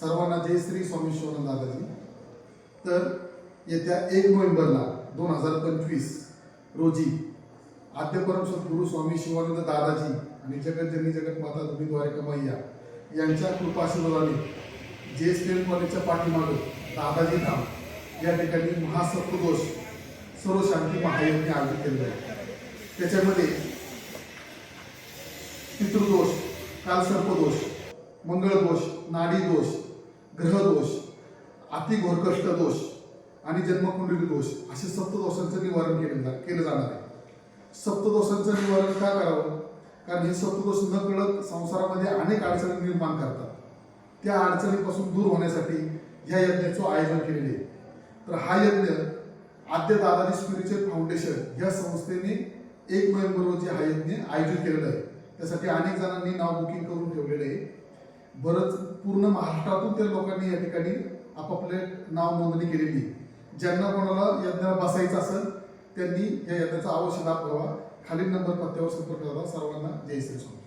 सर्वांना जय श्री स्वामी शिवानंद दादाजी तर येत्या एक नोव्हेंबरला दोन हजार पंचवीस रोजी आद्यपरम सद्गुरू स्वामी शिवानंद दादाजी आणि जगतजननी जगतमाता दुर्गद्वारे कमैया यांच्या कृपाशीर्वादाने जे एस कॉलेजच्या पाठीमागं दादाजी धाम या ठिकाणी महासत्वदोष सर्व शांती महायज्ञ आयोजित केलेलं आहे. त्याच्यामध्ये पितृदोष कालसर्पदोष मंगळदोष नाडी दोष ग्रहदोष अतिघोरकष्ट दोष आणि जन्मकुंडली दोष असे सप्तदोषांचं निवारण केलं केलं जाणार आहे. सप्तदोषांचं निवारण का करावं? कारण हे सप्तदोष न कळत संसारामध्ये अनेक अडचणी निर्माण करतात. त्या अडचणीपासून दूर होण्यासाठी ह्या यज्ञाचं आयोजन केलेले आहे. तर हा यज्ञ आद्य दादाजी स्पिरिच्युअल फाउंडेशन या संस्थेने एक नोव्हेंबर रोजी हा यज्ञ आयोजित केलेला आहे. त्यासाठी अनेक जणांनी नाव बुकिंग करून ठेवलेलं आहे. बरंच पूर्ण महाराष्ट्रातून त्या लोकांनी या ठिकाणी आपापले नाव नोंदणी केलेली आहे. ज्यांना कोणाला यज्ञाला बसायचं असेल त्यांनी या यज्ञाचा आवश्यक लाभ घ्यावा. खालील नंबर पत्त्यावर संपर्क करावा सर्वांना जय श्री स्वामी.